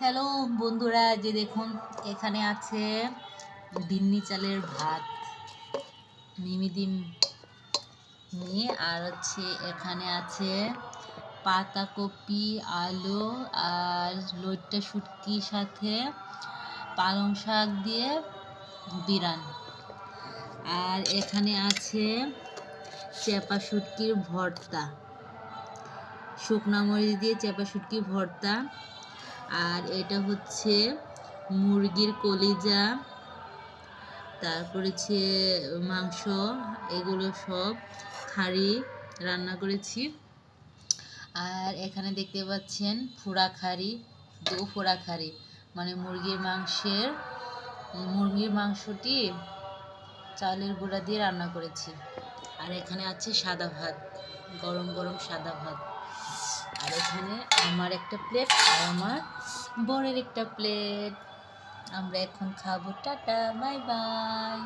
Hello বন্ধুরা যে দেখুন, এখানে আছে দিন্নি চালের ভাত, মিমি ডিম নিয়ে, আর হচ্ছে এখানে আছে পাতাকপি, আলু আর লইট্টা শুটকির সাথে পালং শাক দিয়ে বিরান। আর এখানে আছে চেপা শুটকির ভর্তা, শুকনা মরিচ দিয়ে চেপা শুটকির ভর্তা। আর এটা হচ্ছে মুরগির কলিজা, তারপর হচ্ছে মাংস, এগুলো সব খাড়ি রান্না করেছি। আর এখানে দেখতে পাচ্ছেন ফোড়া খাড়ি, দু ফোড়া খাড়ি মানে মুরগির মাংসের, মুরগির মাংসটি চালের গুঁড়া দিয়ে রান্না করেছি। আর এখানে আছে সাদা ভাত, গরম গরম সাদা ভাত। আর এখানে আমার একটা প্লেট আর আমার বরের একটা প্লেট আমরা এখন খাব টাটা বাই বাই